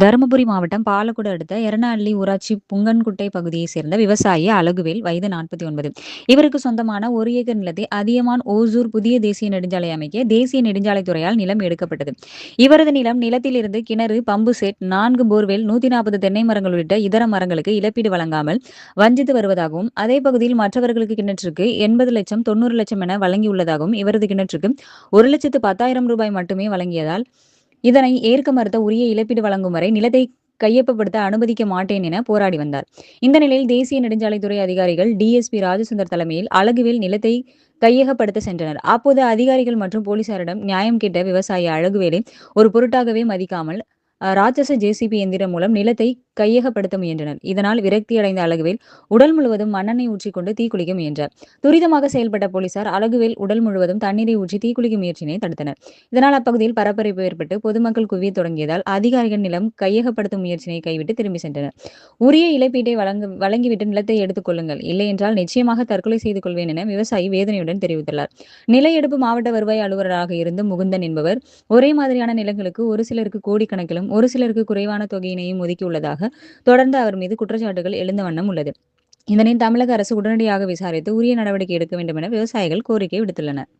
தருமபுரி மாவட்டம் பாலக்கோடு அடுத்த எரணஹள்ளி ஊராட்சி புங்கன்குட்டை பகுதியை சேர்ந்த விவசாயி அழகுவேல் வயது நாற்பத்தி ஒன்பது. இவருக்கு சொந்தமான ஒரு ஏக்கர் நிலத்தை அதியமான் ஓசூர் புதிய தேசிய நெடுஞ்சாலை அமைக்க தேசிய நெடுஞ்சாலைத்துறையால் நிலம் எடுக்கப்பட்டது. இவரது நிலம் நிலத்திலிருந்து கிணறு பம்பு செட் நான்கு போர்வெல் நூத்தி நாற்பது தென்னை மரங்கள் உள்ளிட்ட இதர மரங்களுக்கு இழப்பீடு வழங்காமல் வஞ்சித்து வருவதாகவும் அதே பகுதியில் மற்றவர்களுக்கு கிணற்றுக்கு எண்பது லட்சம் தொண்ணூறு லட்சம் என வழங்கியுள்ளதாகவும் இவரது கிணற்றுக்கு ஒரு லட்சத்து பத்தாயிரம் ரூபாய் மட்டுமே வழங்கியதால் இதனை ஏற்க மறுத்த உரிய இழப்பீடு வழங்கும் வரை நிலத்தை கையொப்பப்படுத்த அனுமதிக்க மாட்டேன் என போராடி வந்தார். இந்த நிலையில் தேசிய நெடுஞ்சாலைத்துறை அதிகாரிகள் டிஎஸ்பி ராஜசுந்தர் தலைமையில் அழகுவேல் நிலத்தை கையகப்படுத்த சென்றனர். அப்போது அதிகாரிகள் மற்றும் போலீசாரிடம் நியாயம் கேட்ட விவசாயி அழகுவேலை ஒரு பொருட்டாகவே மதிக்காமல் ராட்சச ஜேசிபி எந்திரம் மூலம் நிலத்தை கையகப்படுத்த முயன்றனர். இதனால் விரக்தி அடைந்த அழகுவேல் உடல் முழுவதும் மண்ணெண்ணெய் ஊற்றிக்கொண்டு தீக்குளிக்க முயன்றார். துரிதமாக செயல்பட்ட போலீசார் அழகுவேல் உடல் முழுவதும் தண்ணீரை ஊற்றி தீக்குளிக்க முயற்சியினை தடுத்தனர். இதனால் அப்பகுதியில் பரபரப்பு ஏற்பட்டு பொதுமக்கள் குவிய தொடங்கியதால் அதிகாரிகள் நிலம் கையகப்படுத்தும் முயற்சியினை கைவிட்டு திரும்பி சென்றனர். உரிய இழப்பீட்டை வழங்க வழங்கிவிட்டு நிலத்தை எடுத்துக் கொள்ளுங்கள். இல்லை என்றால் நிச்சயமாக தற்கொலை செய்து கொள்வேன் என விவசாயி வேதனையுடன் தெரிவித்துள்ளார். நில எடுப்பு மாவட்ட வருவாய் அலுவலராக இருந்த முகுந்தன் என்பவர் ஒரே மாதிரியான நிலங்களுக்கு ஒரு சிலருக்கு கோடிக்கணக்கிலும் ஒரு சிலருக்கு குறைவான தொகையினையும் ஒதுக்கியுள்ளதாக தொடர்ந்து அவர் மீது குற்றச்சாட்டுகள் எழுந்த வண்ணம் உள்ளது. இதனை தமிழக அரசு உடனடியாக விசாரித்து உரிய நடவடிக்கை எடுக்க வேண்டும் என விவசாயிகள் கோரிக்கை விடுத்துள்ளனர்.